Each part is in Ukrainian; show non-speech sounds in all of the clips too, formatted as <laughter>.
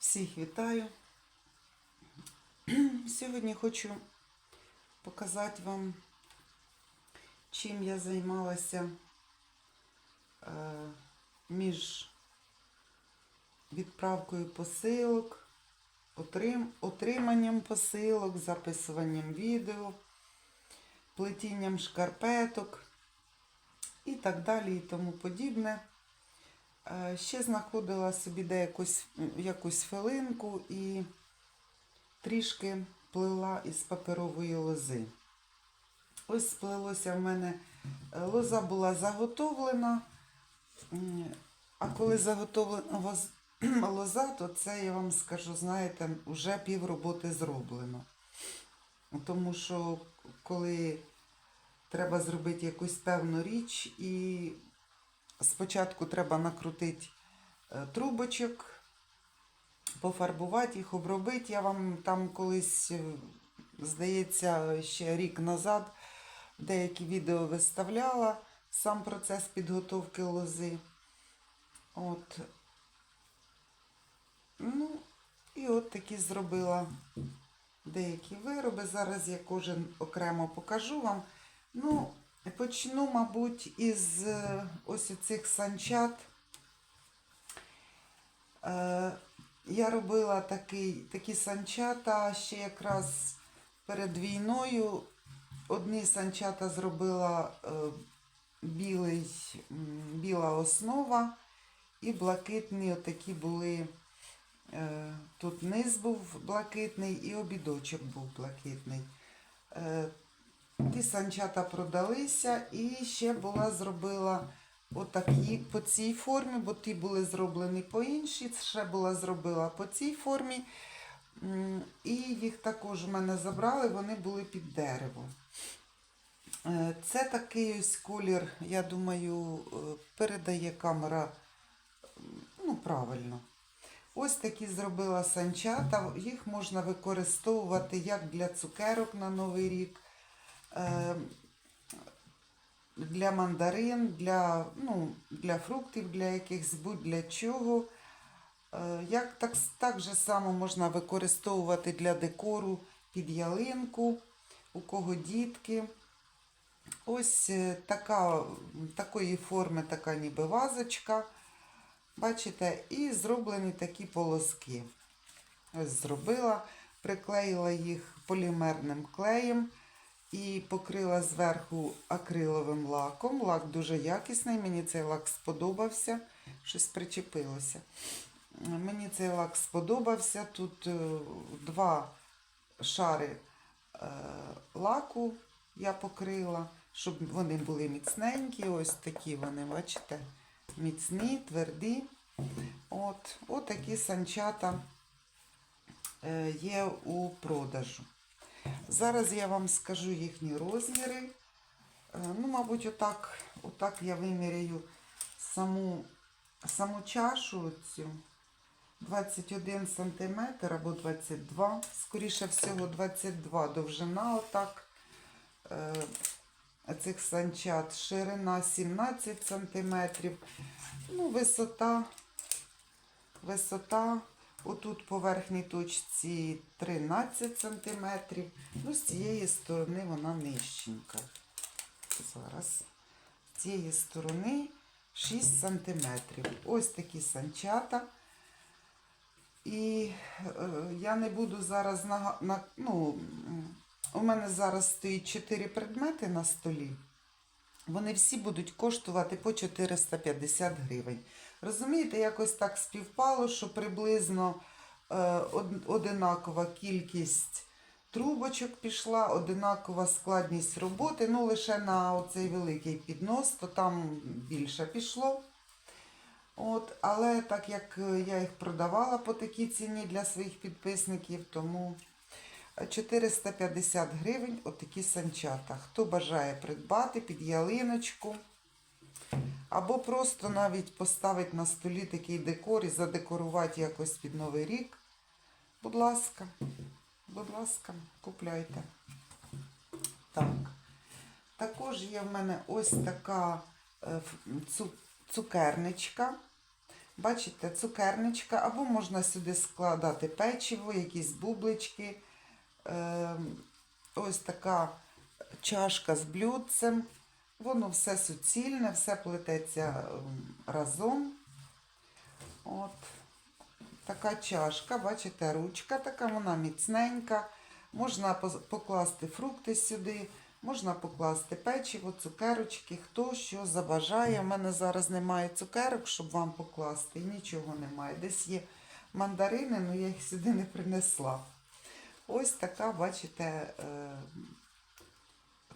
Всіх вітаю. <clears throat> Сьогодні хочу показати вам, чим я займалася е, між відправкою посилок, отриманням посилок, записуванням відео, плетінням шкарпеток і так далі і тому подібне. Е, Ще знаходила собі де якусь, якусь филинку і трішки плела із паперової лози. Ось сплелося в мене, е, лоза була заготовлена, а коли заготовлена <clears throat> лоза, то це, я вам скажу, знаєте, вже пів роботи зроблено. Тому що коли треба зробити якусь певну річ і Спочатку треба накрутити е, трубочок, пофарбувати їх, обробити. Я вам там колись, е, здається, ще рік назад деякі відео виставляла, сам процес підготовки лози. От. Ну, і от такі зробила деякі вироби. Зараз я кожен окремо покажу вам. Ну, Почну, мабуть, із е, ось цих санчат. Е, Я робила такий, такі санчата ще якраз перед війною. Одні санчата зробила е, білий, біла основа і блакитні отакі були. Тут низ був блакитний і обідочок був блакитний. Ті санчата продалися і ще була зробила отакі по цій формі, бо ті були зроблені по іншій, ще була зробила по цій формі. І їх також в мене забрали, вони були під дерево. Е, Це такий ось колір, я думаю, е, передає камера ну, правильно. Ось такі зробила санчата. Їх можна використовувати як для цукерок на Новий рік для мандарин, для, ну, для фруктів, для якихось будь-для чого. Е, Як так, так же само можна використовувати для декору під ялинку, у кого дітки. Ось е, така, такої форми, така ніби вазочка. Бачите, і зроблені такі полоски. Ось зробила, приклеїла їх полімерним клеєм і покрила зверху акриловим лаком. Лак дуже якісний, мені цей лак сподобався. Щось причепилося. Мені цей лак сподобався. Тут е, два шари е, лаку я покрила, щоб вони були міцненькі. Ось такі вони, бачите, міцні, тверді. От, от такі санчата е, є у продажу. Зараз я вам скажу їхні розміри. Е, Ну, мабуть, отак, отак я виміряю саму, саму чашу цю 21 см або 22, скоріше всього 22 довжина, отак. Е, Цих санчат, ширина 17 см, ну, висота, висота Отут по верхній точці 13 см. Ну, з цієї сторони вона нижченька. Зараз. З цієї сторони 6 см. Ось такі санчата. І е, я не буду зараз на, на ну, у мене зараз стоїть 4 предмети на столі. Вони всі будуть коштувати по 450 гривень. Розумієте, якось так співпало, що приблизно е, одинакова кількість трубочок пішла, одинакова складність роботи. Ну, лише на оцей великий піднос, то там більше пішло. От, але так як е, я їх продавала по такій ціні для своїх підписників, тому 450 гривень отакі санчата. Хто бажає придбати під ялиночку, або просто навіть поставити на столі такий декор і задекорувати якось під Новий рік. Будь ласка, будь ласка, купляйте. Так. Також є в мене ось така е, цукерничка. Бачите, цукерничка, або можна сюди складати печиво, якісь бублички. Ем, Ось така чашка з блюдцем. Воно все суцільне, все плететься ем, разом. От така чашка, бачите, ручка така, вона міцненька. Можна покласти фрукти сюди, можна покласти печиво, цукерочки, хто що забажає. У мене зараз немає цукерок, щоб вам покласти, нічого немає. Десь є мандарини, але я їх сюди не принесла. Ось така, бачите, е,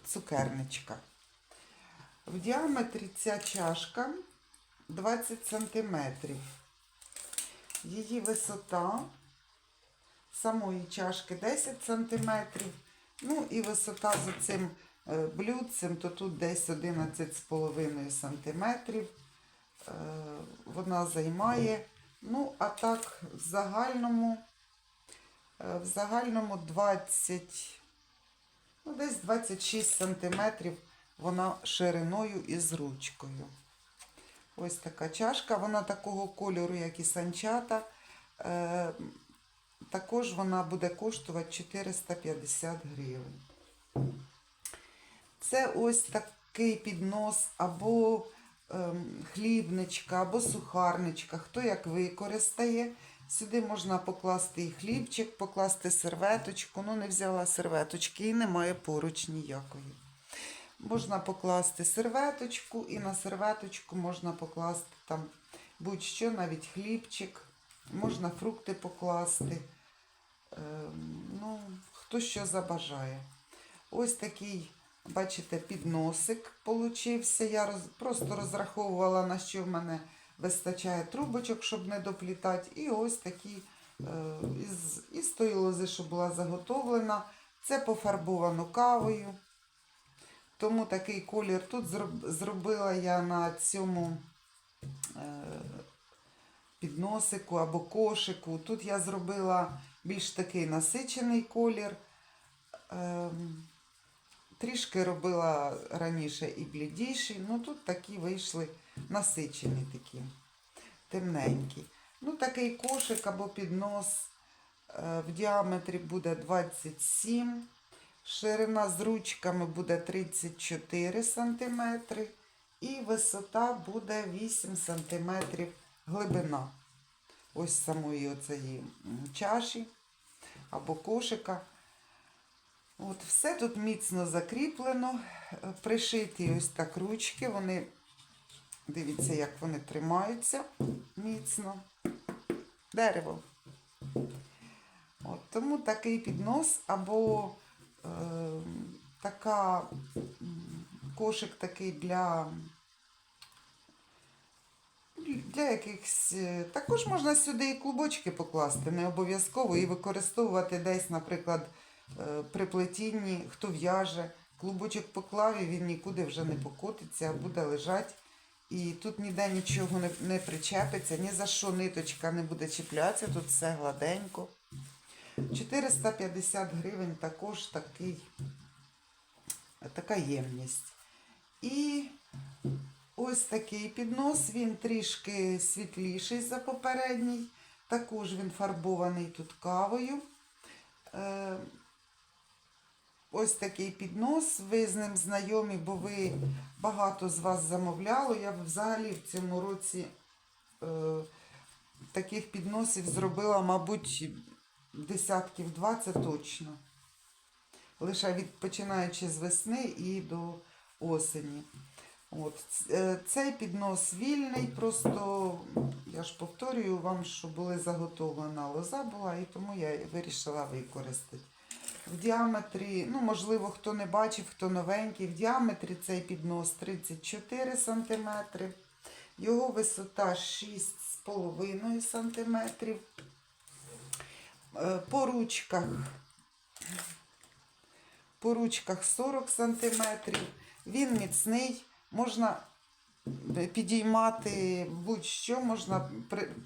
цукерничка. В діаметрі ця чашка 20 сантиметрів. Її висота самої чашки 10 сантиметрів. Ну і висота за цим е, блюдцем, то тут десь 11,5 сантиметрів. Е, Вона займає. Ну, а так, в загальному, е, в загальному 20, ну, десь 26 сантиметрів вона шириною і з ручкою. Ось така чашка, вона такого кольору, як і санчата. Е, також вона буде коштувати 450 гривень. Це ось такий піднос або ем, хлібничка, або сухарничка, хто як використає. Сюди можна покласти і хлібчик, покласти серветочку. Ну, не взяла серветочки і немає поруч ніякої. Можна покласти серветочку, і на серветочку можна покласти там будь-що, навіть хлібчик, можна фрукти покласти. Ем, ну, хто що забажає. Ось такий, бачите, підносик получився. Я роз, просто розраховувала, на що в мене вистачає трубочок, щоб не доплітати. І ось такий е, із, із тої лози, що була заготовлена. Це пофарбовано кавою. Тому такий колір тут зробила я на цьому е, підносику або кошику. Тут я зробила більш такий насичений колір. Ем, Трішки робила раніше і блідіший, ну тут такі вийшли насичені такі, темненькі. Ну, такий кошик або піднос е, в діаметрі буде 27 Ширина з ручками буде 34 см і висота буде 8 см глибина. Ось самої оцеї чаші або кошика. От, все тут міцно закріплено, Е, пришиті ось так ручки, вони, дивіться, як вони тримаються міцно. Дерево. От, тому такий піднос або така кошик такий для, для якихось. е, Також можна сюди і клубочки покласти, не обов'язково, і використовувати десь, наприклад, е, при плетінні, хто в'яже. Клубочок поклав і він нікуди вже не покотиться, а буде лежати. І тут ніде нічого не, не причепиться, ні за що ниточка не буде чіплятися, тут все гладенько. 450 гривень також такий, така ємність. І ось такий піднос, він трішки світліший за попередній. Також він фарбований тут кавою. Е, Ось такий піднос. Ви з ним знайомі, бо ви багато з вас замовляло. Я взагалі в цьому році е, таких підносів зробила, мабуть, десятків 20 точно. Лише від починаючи з весни і до осені. От. е, Цей піднос вільний, просто я ж повторюю вам, що були заготовлена лоза була, і тому я вирішила використати. В діаметрі, ну, можливо, хто не бачив, хто новенький, в діаметрі цей піднос 34 см, його висота 6,5 см. Е, По ручках, по ручках 40 см. Він міцний, можна підіймати будь-що, можна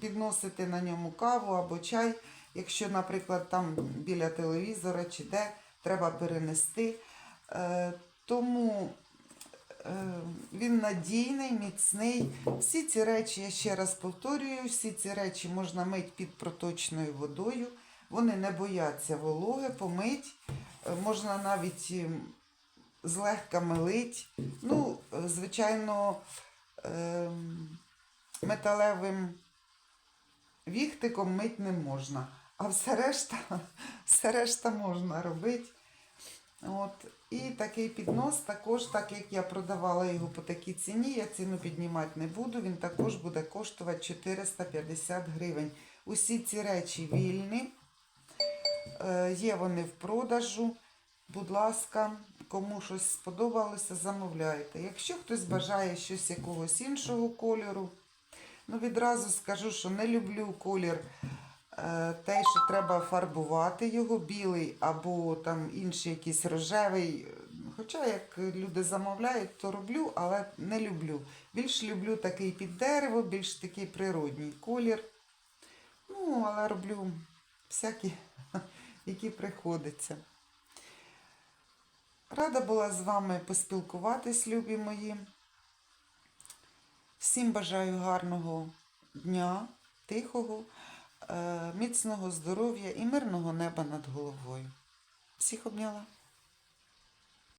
підносити на ньому каву або чай. Якщо, наприклад, там біля телевізора чи де треба перенести. Е, Тому Е, Він надійний, міцний. Всі ці речі, я ще раз повторюю, всі ці речі можна мити під проточною водою. Вони не бояться вологи, помить. Е, Можна навіть ем, злегка милить. Ну, е, звичайно, металевим віхтиком мить не можна. А все решта, <laughs> все решта можна робити. От. І такий піднос також, так як я продавала його по такій ціні, я ціну піднімати не буду. Він також буде коштувати 450 гривень. Усі ці речі вільні. Е, Є вони в продажу. Будь ласка, кому щось сподобалося, замовляйте. Якщо хтось бажає щось якогось іншого кольору, ну відразу скажу, що не люблю колір е, той, що треба фарбувати його, білий або там інший якийсь рожевий. Хоча як люди замовляють, то роблю, але не люблю. Більш люблю такий під дерево, більш такий природній колір. Ну, але роблю всякі, які приходяться. Рада була з вами поспілкуватись, любі мої. Всім бажаю гарного дня, тихого, е, міцного здоров'я і мирного неба над головою. Всіх обняла.